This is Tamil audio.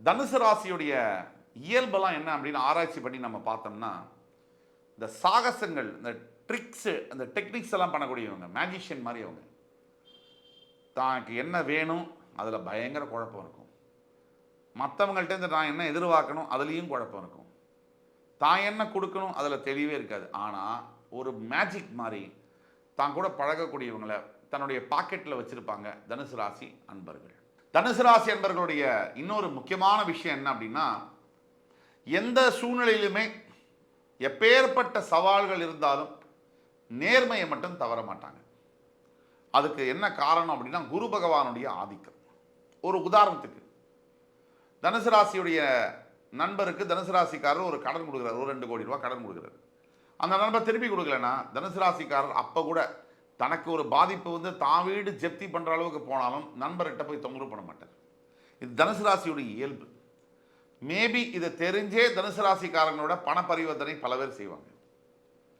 தனுசு ராசியுடைய இயல்பெல்லாம் என்ன அப்படின்னு ஆராய்ச்சி பண்ணி நம்ம பார்த்தோம்னா இந்த சாகசங்கள் இந்த ட்ரிக்ஸு அந்த டெக்னிக்ஸ் எல்லாம் பண்ணக்கூடியவங்க மேஜிஷியன் மாதிரி அவங்க. தனக்கு என்ன வேணும் அதில் பயங்கர குழப்பம் இருக்கும். மற்றவங்கள்ட்ட நான் என்ன எதிர்பார்க்கணும் அதுலேயும் குழப்பம் இருக்கும். தான் என்ன கொடுக்கணும் அதில் தெளிவே இருக்காது. ஆனால் ஒரு மேஜிக் மாதிரி தான் கூட பழகக்கூடியவங்களை தன்னுடைய பாக்கெட்டில் வச்சுருப்பாங்க தனுசு ராசி அன்பர்கள். தனுசு ராசி என்பர்களுடைய இன்னொரு முக்கியமான விஷயம் என்ன அப்படின்னா எந்த சூழ்நிலையிலுமே எப்பேற்பட்ட சவால்கள் இருந்தாலும் நேர்மையை மட்டும் தவற மாட்டாங்க. அதுக்கு என்ன காரணம் அப்படின்னா குரு பகவானுடைய ஆதிக்கம். ஒரு உதாரணத்துக்கு தனுசு ராசியுடைய நண்பருக்கு தனுசு ராசிக்காரர் ஒரு கடன் கொடுக்குறாரு. ஒரு ரெண்டு கோடி ரூபா கடன் கொடுக்குறாரு. அந்த நண்பர் திருப்பி கொடுக்கலன்னா தனுசு ராசிக்காரர் அப்போ கூட தனக்கு ஒரு பாதிப்பு வந்து தான் வீடு ஜப்தி பண்ணுற அளவுக்கு போனாலும் நண்பர்கிட்ட போய் தொந்தரவு பண்ண மாட்டார். இது தனுசு ராசியுடைய இயல்பு. மேபி இதை தெரிஞ்சே தனுசு ராசிக்காரங்களோட பண பரிவர்த்தனை பல பேர் செய்வாங்க.